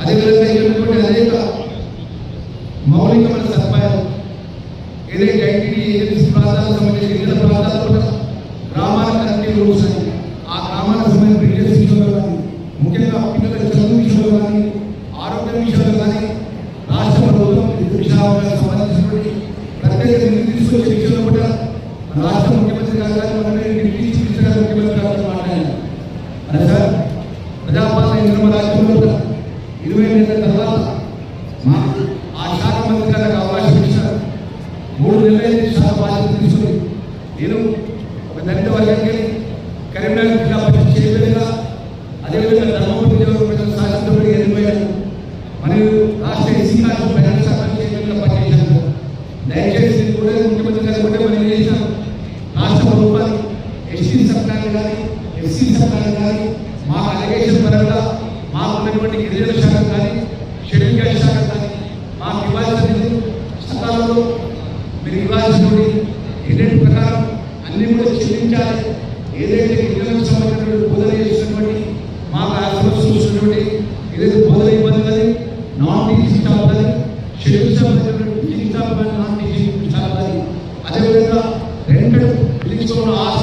అదేవిధంగా ఇక్కడ అనేక మౌలికమైన సదుపాయాలు ఏదైతే ఐటీడీ ఏజెన్సీ ప్రాంతాలకు సంబంధించిన ఇతర ప్రాంతాలు కూడా గ్రామాలకు అన్ని రూల్స్ అని ఆ గ్రామాలకు సంబంధించిన బ్రిడ్జెస్ విషయంలో కానీ ముఖ్యంగా పిల్లల చదువు విషయంలో కానీ ఆరోగ్యం విషయంలో కానీ రాష్ట్ర ప్రభుత్వం వివిధ విషయాలకు సంబంధించినటువంటి ప్రత్యేక నిధులు తీసుకొచ్చే విషయంలో కూడా రాష్ట్ర ముఖ్యమంత్రి ఆ శాఖ మంత్రి అవకాశం ఇచ్చారు మూడు నెలలైంది శాఖ బాధ్యత తీసుకుని నేను ఒక దళిత వర్గానికి కరీంనగర్ జిల్లా పరిషత్ చేయలేదుగా అదేవిధంగా ధర్మపురి నియోజకవర్గం శాసనసభ్యుడిగా ఎన్నికయ్యాను మరియు రాష్ట్ర ఎస్సీ కాలం ప్రజల శాఖ పనిచేశాను. దయచేసి కూడా ముఖ్యమంత్రి గారు కూడా మనం చేశాను. రాష్ట్ర ఎస్సీ కానీ ఎస్సీ సర్కారు కానీ మా అలిగేషన్ పరంగా మాకు ఉన్నటువంటి గిరిజన శాఖ కానీ మీరు ఇవ్వాల్సినటువంటి ప్రకారం అన్ని కూడా చెల్లించాలి. ఏదైతే ఇళ్ళకు సంబంధించినటువంటి బోధన చేసినటువంటి మాకు ఆశ్రమం చూసినటువంటి ఏదైతే బోధన ఇబ్బంది కానీ నాన్ టీచింగ్ స్టాఫ్ కానీ షెడ్యూల్ సంబంధించినటువంటి టీచింగ్ స్టాఫ్ కానీ నాన్ టీచింగ్ స్టాఫ్ కానీ అదేవిధంగా రెంట్ పిలుచుకున్న ఆశ్రమం